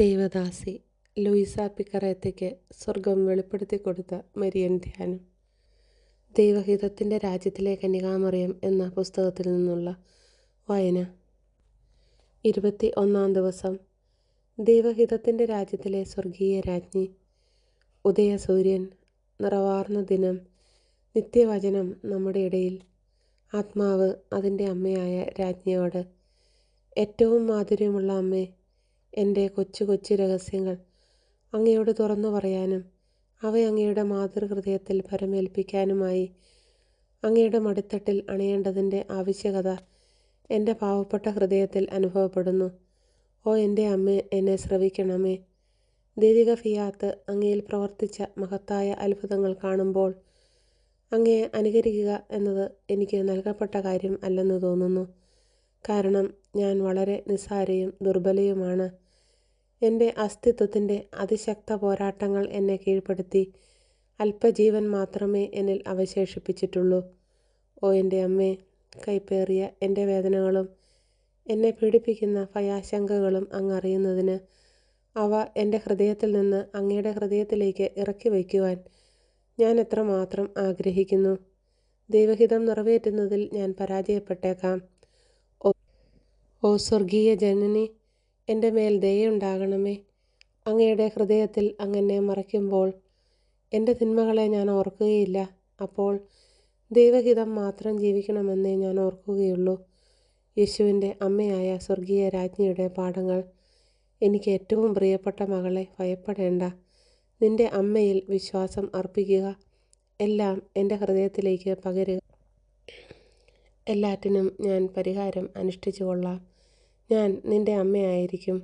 ദൈവദാസി Louisa പിക്കറേത്തയ്ക്ക് സ്വർഗം വെളിപ്പെടുത്തി കൊടുത്ത മരിയൻ ധ്യാനം. ദൈവഹിതത്തിന്റെ രാജ്യത്തിലെ കന്യകാമറിയം എന്ന പുസ്തകത്തിൽ നിന്നുള്ള വായന. ഇരുപത്തി ഒന്നാം ദിവസം. ദൈവഹിതത്തിന്റെ രാജ്യത്തിലെ സ്വർഗീയ രാജ്ഞി ഉദയസൂര്യൻ നിറവാർന്ന ദിനം നിത്യവചനം നമ്മുടെ ഇടയിൽ. ആത്മാവ് അതിന്റെ അമ്മയായ രാജ്ഞിയോട് ഏറ്റവും മാധുര്യമുള്ള അമ്മേ എന്റെ കൊച്ചു കൊച്ചു രഹസ്യങ്ങൾ. അങ്ങയോട് തുറന്നു പറയാനും അവ അങ്ങയുടെ മാതൃഹൃദയത്തിൽ പരമേൽപ്പിക്കാനുമായി അങ്ങയുടെ മടിത്തട്ടിൽ അണയേണ്ടതിന്റെ ആവശ്യകത എന്റെ പാവപ്പെട്ട ഹൃദയത്തിൽ അനുഭവപ്പെടുന്നു. ഓ എന്റെ അമ്മ എന്നെ ശ്രവിക്കണമേ. ദീപിക ഫിയാത്ത് അങ്ങയിൽ പ്രവർത്തിച്ച മഹത്തായ അത്ഭുതങ്ങൾ കാണുമ്പോൾ അങ്ങയെ അനുകരിക്കുക എന്നത് എനിക്ക് നൽകപ്പെട്ട കാര്യം അല്ലെന്ന് തോന്നുന്നു. കാരണം ഞാൻ വളരെ നിസ്സാരയും ദുർബലയുമാണ്. എന്റെ അസ്തിത്വത്തിന്റെ അതിശക്ത പോരാട്ടങ്ങൾ എന്നെ കീഴ്പ്പെടുത്തി. അല്പജീവൻ മാത്രമേ എന്നിൽ അവശേഷിപ്പിച്ചിട്ടുള്ളൂ. ഓ എന്റെ അമ്മേ കൈപ്പേറിയ എന്റെ വേദനകളും എന്നെ പീഡിപ്പിക്കുന്ന ഭയാശങ്കകളും അങ്ങ് അറിയുന്നതിന് അവ എന്റെ ഹൃദയത്തിൽ നിന്ന് അങ്ങയുടെ ഹൃദയത്തിലേക്ക് ഇറക്കി വയ്ക്കുവാൻ ഞാൻ എത്രമാത്രം ആഗ്രഹിക്കുന്നു. ദൈവഹിതം നിറവേറ്റുന്നതിൽ ഞാൻ പരാജയപ്പെട്ടേക്കാം. ഓ സ്വർഗീയ ജനനി എന്റെ മേൽ ദയുണ്ടാകണമേ അങ്ങയുടെ ഹൃദയത്തിൽ അങ്ങനെ മറയ്ക്കുമ്പോൾ എന്റെ തിന്മകളെ ഞാൻ ഓർക്കുകയില്ല. അപ്പോൾ ദൈവഹിതം മാത്രം ജീവിക്കണമെന്നേ ഞാൻ ഓർക്കുകയുള്ളൂ. യേശുവിന്റെ അമ്മയായ സ്വർഗീയ രാജ്ഞിയുടെ പാഠങ്ങൾ. എനിക്ക് ഏറ്റവും പ്രിയപ്പെട്ട മകളെ ഭയപ്പെടേണ്ട. നിന്റെ അമ്മയിൽ വിശ്വാസം അർപ്പിക്കുക. എല്ലാം എന്റെ ഹൃദയത്തിലേക്ക് പകരുക. എല്ലാറ്റിനും ഞാൻ പരിഹാരം അനുഷ്ഠിച്ചു കൊള്ളാം ഞാൻ നിന്റെ അമ്മയായിരിക്കും.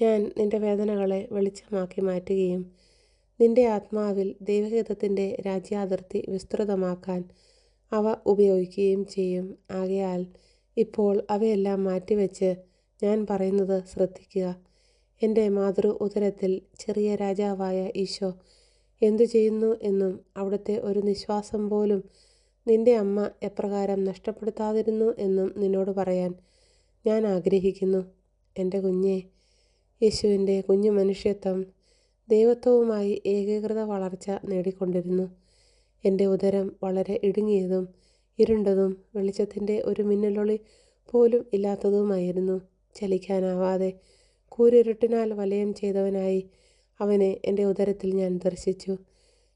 ഞാൻ നിന്റെ വേദനകളെ വെളിച്ചമാക്കി മാറ്റുകയും നിന്റെ ആത്മാവിൽ ദൈവഹിതത്തിന്റെ രാജ്യാതിർത്തി വിസ്തൃതമാക്കാൻ അവ ഉപയോഗിക്കുകയും ചെയ്യും. ആകയാൽ ഇപ്പോൾ അവയെല്ലാം മാറ്റിവെച്ച് ഞാൻ പറയുന്നത് ശ്രദ്ധിക്കുക. എന്റെ മാതൃ ഉദരത്തിൽ ചെറിയ രാജാവായ ഈശോ എന്തു ചെയ്യുന്നു എന്നും അവിടുത്തെ ഒരു നിശ്വാസം പോലും നിന്റെ അമ്മ എപ്രകാരം നഷ്ടപ്പെടുത്താതിരുന്നു എന്നും നിന്നോട് പറയാൻ ഞാൻ ആഗ്രഹിക്കുന്നു എന്റെ കുഞ്ഞെ യേശുവിന്റെ കുഞ്ഞു മനുഷ്യത്വം ദൈവത്വവുമായി ഏകീകൃത വളർച്ച നേടിക്കൊണ്ടിരുന്നു. എന്റെ ഉദരം വളരെ ഇടുങ്ങിയതും ഇരുണ്ടതും വെളിച്ചത്തിന്റെ ഒരു മിന്നലൊളി പോലും ഇല്ലാത്തതുമായിരുന്നു. ചലിക്കാനാവാതെ കൂരിരുട്ടിനാൽ വലയം ചെയ്തവനായി അവനെ എന്റെ ഉദരത്തിൽ ഞാൻ ദർശിച്ചു.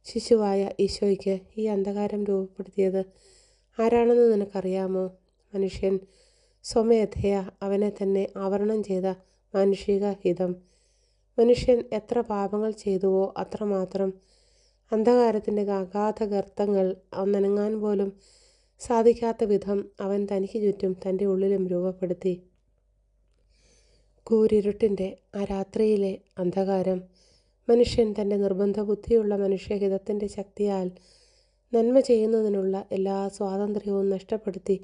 ശിശുവായ ഈശോയ്ക്ക് ഈ അന്ധകാരം രൂപപ്പെടുത്തിയത് ആരാണെന്ന് നിനക്കറിയാമോ? മനുഷ്യൻ സ്വമേധയ അവനെ തന്നെ ആവരണം ചെയ്ത മാനുഷിക ഹിതം. മനുഷ്യൻ എത്ര പാപങ്ങൾ ചെയ്തുവോ അത്രമാത്രം അന്ധകാരത്തിന്റെ അഗാധ ഗർത്തങ്ങൾ നനങ്ങാൻ പോലും സാധിക്കാത്ത വിധം അവൻ തനിക്ക് ചുറ്റും തന്റെ ഉള്ളിലും രൂപപ്പെടുത്തി. കൂരിരുട്ടിന്റെ ആ രാത്രിയിലെ അന്ധകാരം മനുഷ്യൻ തന്റെ നിർബന്ധ ബുദ്ധിയുള്ള മനുഷ്യഹിതത്തിന്റെ ശക്തിയാൽ നന്മ ചെയ്യുന്നതിനുള്ള എല്ലാ സ്വാതന്ത്ര്യവും നഷ്ടപ്പെടുത്തി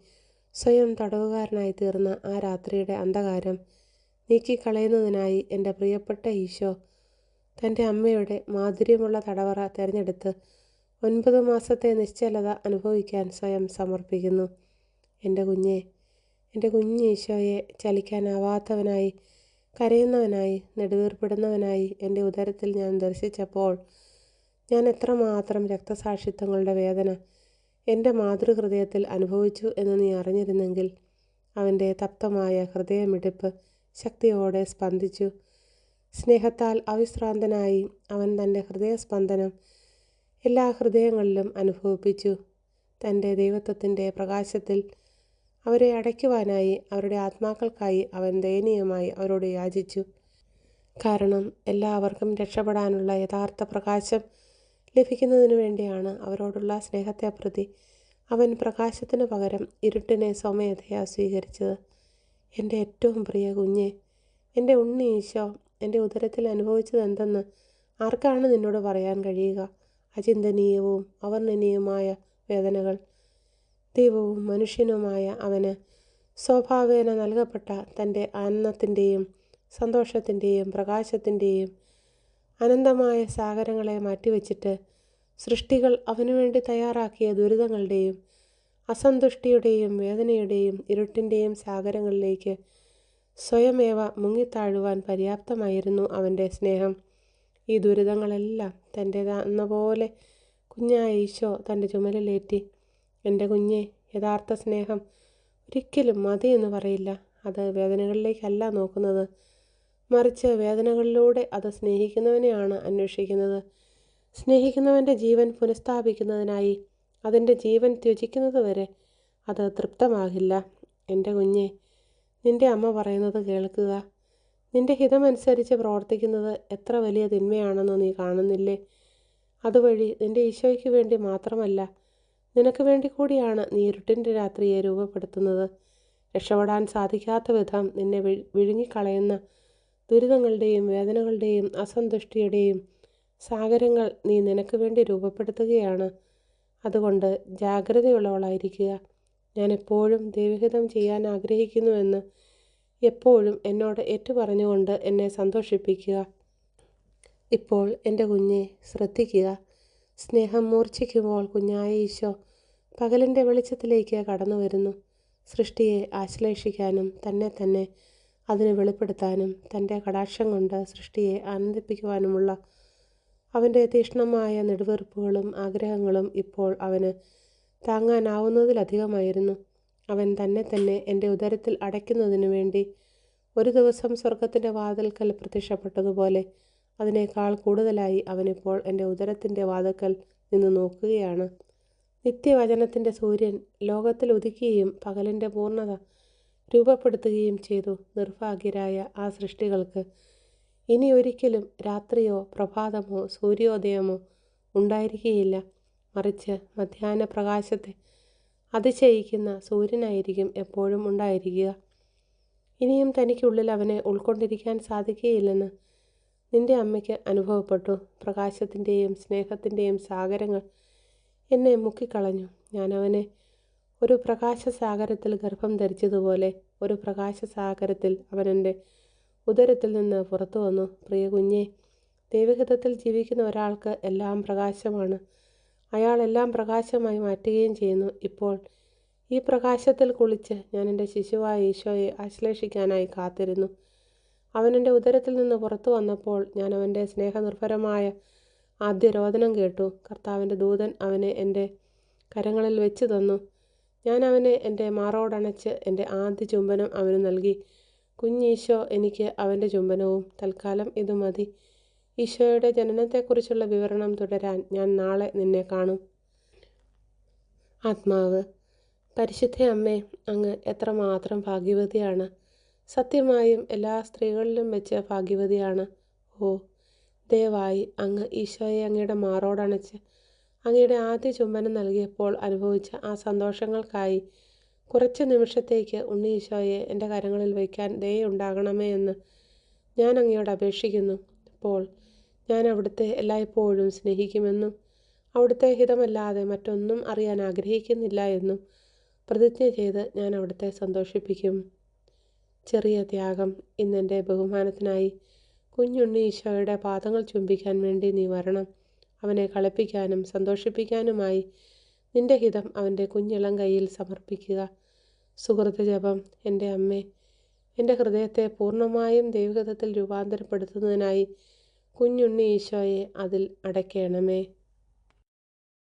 സ്വയം തടവുകാരനായി തീർന്ന ആ രാത്രിയുടെ അന്ധകാരം നീക്കിക്കളയുന്നതിനായി എന്റെ പ്രിയപ്പെട്ട ഈശോ തന്റെ അമ്മയുടെ മാധുര്യമുള്ള തടവറ തിരഞ്ഞെടുത്ത് ഒൻപത് മാസത്തെ നിശ്ചലത അനുഭവിക്കാൻ സ്വയം സമർപ്പിക്കുന്നു. എന്റെ കുഞ്ഞെ എന്റെ കുഞ്ഞ് ഈശോയെ ചലിക്കാനാവാത്തവനായി കരയുന്നവനായി നെടുവീർപ്പിടുന്നവനായി എന്റെ ഉദരത്തിൽ ഞാൻ ദർശിച്ചപ്പോൾ ഞാൻ എത്രമാത്രം രക്തസാക്ഷിത്വങ്ങളുടെ വേദന എന്റെ മാതൃഹൃദയത്തിൽ അനുഭവിച്ചു എന്ന് നീ അറിഞ്ഞിരുന്നെങ്കിൽ അവന്റെ തപ്തമായ ഹൃദയമിടിപ്പ് ശക്തിയോടെ സ്പന്ദിച്ചു. സ്നേഹത്താൽ അവിശ്രാന്തനായി അവൻ തന്റെ ഹൃദയസ്പന്ദനം എല്ലാ ഹൃദയങ്ങളിലും അനുഭവിപ്പിച്ചു. തന്റെ ദൈവത്വത്തിന്റെ പ്രകാശത്തിൽ അവരെ അടയ്ക്കുവാനായി അവരുടെ ആത്മാക്കൾക്കായി അവൻ ദയനീയമായി അവരോട് യാചിച്ചു. കാരണം എല്ലാവർക്കും രക്ഷപ്പെടാനുള്ള യഥാർത്ഥ പ്രകാശം ലഭിക്കുന്നതിനു വേണ്ടിയാണ് അവരോടുള്ള സ്നേഹത്തെ പ്രതി അവൻ പ്രകാശത്തിന് പകരം ഇരുട്ടിനെ സ്വമേധയാ സ്വീകരിച്ചത്. എന്റെ ഏറ്റവും പ്രിയ കുഞ്ഞെ എന്റെ ഉണ്ണി ഈശോ എന്റെ ഉദരത്തിൽ അനുഭവിച്ചത് എന്തെന്ന് ആർക്കാണ് നിന്നോട് പറയാൻ കഴിയുക? അചിന്തനീയവും അവർണനീയമായ വേദനകൾ ദൈവവും മനുഷ്യനുമായ അവന് സ്വഭാവേന നൽകപ്പെട്ട തന്റെ ആനന്ദത്തിന്റെയും സന്തോഷത്തിന്റെയും പ്രകാശത്തിന്റെയും അനന്തമായ സാഗരങ്ങളെ മാറ്റിവെച്ചിട്ട് സൃഷ്ടികൾ അവനു വേണ്ടി തയ്യാറാക്കിയ ദുരിതങ്ങളുടെയും അസന്തുഷ്ടിയുടെയും വേദനയുടെയും ഇരുട്ടിന്റെയും സാഗരങ്ങളിലേക്ക് സ്വയമേവ മുങ്ങിത്താഴുവാൻ പര്യാപ്തമായിരുന്നു അവന്റെ സ്നേഹം. ഈ ദുരിതങ്ങളെല്ലാം തന്റേതാന്ന പോലെ കുഞ്ഞായ ഈശോ തന്റെ ചുമലിലേറ്റി എന്റെ കുഞ്ഞെ യഥാർത്ഥ സ്നേഹം ഒരിക്കലും മതി എന്ന് പറയില്ല. അത് വേദനകളിലേക്കല്ല നോക്കുന്നത്. മറിച്ച് വേദനകളിലൂടെ അത് സ്നേഹിക്കുന്നവനെയാണ് അന്വേഷിക്കുന്നത്. സ്നേഹിക്കുന്നവന്റെ ജീവൻ പുനഃസ്ഥാപിക്കുന്നതിനായി അതിന്റെ ജീവൻ ത്യജിക്കുന്നത് വരെ അത് തൃപ്തമാകില്ല. എന്റെ കുഞ്ഞെ നിന്റെ അമ്മ പറയുന്നത് കേൾക്കുക. നിന്റെ ഹിതമനുസരിച്ച് പ്രവർത്തിക്കുന്നത് എത്ര വലിയ തിന്മയാണെന്ന് നീ കാണുന്നില്ലേ? അതുവഴി നിന്റെ ഈശോയ്ക്ക് വേണ്ടി മാത്രമല്ല നിനക്ക് വേണ്ടി കൂടിയാണ് നീ ഇരുട്ടിന്റെ രാത്രിയെ രൂപപ്പെടുത്തുന്നത്. രക്ഷപ്പെടാൻ സാധിക്കാത്ത വിധം നിന്നെ വിഴുങ്ങിക്കളയുന്ന ദുരിതങ്ങളുടെയും വേദനകളുടെയും അസന്തുഷ്ടിയുടെയും സാഗരങ്ങൾ നീ നിനക്ക് വേണ്ടി രൂപപ്പെടുത്തുകയാണ്. അതുകൊണ്ട് ജാഗ്രതയുള്ളവളായിരിക്കുക. ഞാൻ എപ്പോഴും ദൈവഹിതം ചെയ്യാൻ ആഗ്രഹിക്കുന്നുവെന്ന് എപ്പോഴും എന്നോട് ഏറ്റുപറഞ്ഞുകൊണ്ട് എന്നെ സന്തോഷിപ്പിക്കുക. ഇപ്പോൾ എന്റെ കുഞ്ഞെ ശ്രദ്ധിക്കുക. സ്നേഹം മൂർച്ഛിക്കുമ്പോൾ കുഞ്ഞായ ഈശോ പകലിന്റെ വെളിച്ചത്തിലേക്ക് കടന്നു വരുന്നു സൃഷ്ടിയെ ആശ്ലേഷിക്കാനും തന്നെ തന്നെ അതിനെ വെളിപ്പെടുത്താനും തന്റെ കടാക്ഷം കൊണ്ട് സൃഷ്ടിയെ ആനന്ദിപ്പിക്കുവാനുമുള്ള അവന്റെ തീക്ഷ്ണമായ നെടുവീർപ്പുകളും ആഗ്രഹങ്ങളും ഇപ്പോൾ അവന് താങ്ങാനാവുന്നതിലധികമായിരുന്നു. അവൻ തന്നെ തന്നെ എന്റെ ഉദരത്തിൽ അടയ്ക്കുന്നതിനു വേണ്ടി ഒരു ദിവസം സ്വർഗത്തിന്റെ വാതിൽക്കൽ പ്രത്യക്ഷപ്പെട്ടതുപോലെ അതിനേക്കാൾ കൂടുതലായി അവനിപ്പോൾ എന്റെ ഉദരത്തിന്റെ വാതിൽക്കൽ നിന്ന് നോക്കുകയാണ്. നിത്യവചനത്തിന്റെ സൂര്യൻ ലോകത്തിൽ ഉദിക്കുകയും പകലിന്റെ പൂർണത രൂപപ്പെടുത്തുകയും ചെയ്തു. നിർഭാഗ്യരായ ആ സൃഷ്ടികൾക്ക് ഇനി ഒരിക്കലും രാത്രിയോ പ്രഭാതമോ സൂര്യോദയമോ ഉണ്ടായിരിക്കുകയില്ല. മറിച്ച് മധ്യാഹ്ന പ്രകാശത്തെ അതിശയിക്കുന്ന സൂര്യനായിരിക്കും എപ്പോഴും ഉണ്ടായിരിക്കുക. ഇനിയും തനിക്കുള്ളിൽ അവനെ ഉൾക്കൊണ്ടിരിക്കാൻ സാധിക്കുകയില്ലെന്ന് നിന്റെ അമ്മയ്ക്ക് അനുഭവപ്പെട്ടു. പ്രകാശത്തിന്റെയും സ്നേഹത്തിന്റെയും സാഗരങ്ങൾ എന്നെ മുക്കിക്കളഞ്ഞു. ഞാൻ അവനെ ഒരു പ്രകാശസാഗരത്തിൽ ഗർഭം ധരിച്ചതുപോലെ ഒരു പ്രകാശസാഗരത്തിൽ അവനെന്റെ ഉദരത്തിൽ നിന്ന് പുറത്തു വന്നു. പ്രിയ കുഞ്ഞെ ദൈവഹിതത്തിൽ ജീവിക്കുന്ന ഒരാൾക്ക് എല്ലാം പ്രകാശമാണ്. അയാൾ എല്ലാം പ്രകാശമായി മാറ്റുകയും ചെയ്യുന്നു. ഇപ്പോൾ ഈ പ്രകാശത്തിൽ കുളിച്ച് ഞാൻ എന്റെ ശിശുവായ ഈശോയെ ആശ്ലേഷിക്കാനായി കാത്തിരുന്നു. അവനെന്റെ ഉദരത്തിൽ നിന്ന് പുറത്തു വന്നപ്പോൾ ഞാൻ അവന്റെ സ്നേഹനിർഭരമായ ആദ്യ രോദനം കേട്ടു. കർത്താവിന്റെ ദൂതൻ അവനെ എന്റെ കരങ്ങളിൽ വെച്ച് തന്നു. ഞാൻ അവനെ എന്റെ മാറോടണച്ച് എന്റെ ആദ്യ ചുംബനം അവന് നൽകി. കുഞ്ഞീശോ എനിക്ക് അവന്റെ ചുംബനവും തൽക്കാലം ഇത് മതി. ഈശോയുടെ ജനനത്തെക്കുറിച്ചുള്ള വിവരണം തുടരാൻ ഞാൻ നാളെ നിന്നെ കാണും. ആത്മാവ്. പരിശുദ്ധ അമ്മേ അങ്ങ് എത്രമാത്രം ഭാഗ്യവതിയാണ്. സത്യമായും എല്ലാ സ്ത്രീകളിലും വെച്ച് ഭാഗ്യവതിയാണ്. ഓ ദയവായി അങ്ങ് ഈശോയെ അങ്ങയുടെ മാറോടണച്ച് അങ്ങയുടെ ആദ്യ ചുംബനം നൽകിയപ്പോൾ അനുഭവിച്ച ആ സന്തോഷങ്ങൾക്കായി കുറച്ച് നിമിഷത്തേക്ക് ഉണ്ണി ഈശോയെ എന്റെ കരങ്ങളിൽ വയ്ക്കാൻ ദയുണ്ടാകണമേ എന്ന് ഞാൻ അങ്ങയോട് അപേക്ഷിക്കുന്നു. അപ്പോൾ ഞാൻ അവിടുത്തെ എല്ലായ്പ്പോഴും സ്നേഹിക്കുമെന്നും അവിടുത്തെ ഹിതമല്ലാതെ മറ്റൊന്നും അറിയാൻ ആഗ്രഹിക്കുന്നില്ല എന്നും പ്രതിജ്ഞ ചെയ്ത് ഞാൻ അവിടുത്തെ സന്തോഷിപ്പിക്കും. ചെറിയ ത്യാഗം ഇന്നെന്റെ ബഹുമാനത്തിനായി കുഞ്ഞുണ്ണി ഈശോയുടെ പാദങ്ങൾ ചുംബിക്കാൻ വേണ്ടി നീ വരണം. അവനെ കളിപ്പിക്കാനും സന്തോഷിപ്പിക്കാനുമായി നിന്റെ ഹിതം അവന്റെ കുഞ്ഞിളം കയ്യിൽ സമർപ്പിക്കുക. സുഹൃത്ത് ജപം എന്റെ അമ്മ എന്റെ ഹൃദയത്തെ പൂർണമായും ദൈവഹിതത്തിൽ രൂപാന്തരപ്പെടുത്തുന്നതിനായി കുഞ്ഞുണ്ണി ഈശോയെ അതിൽ അടയ്ക്കണമേ.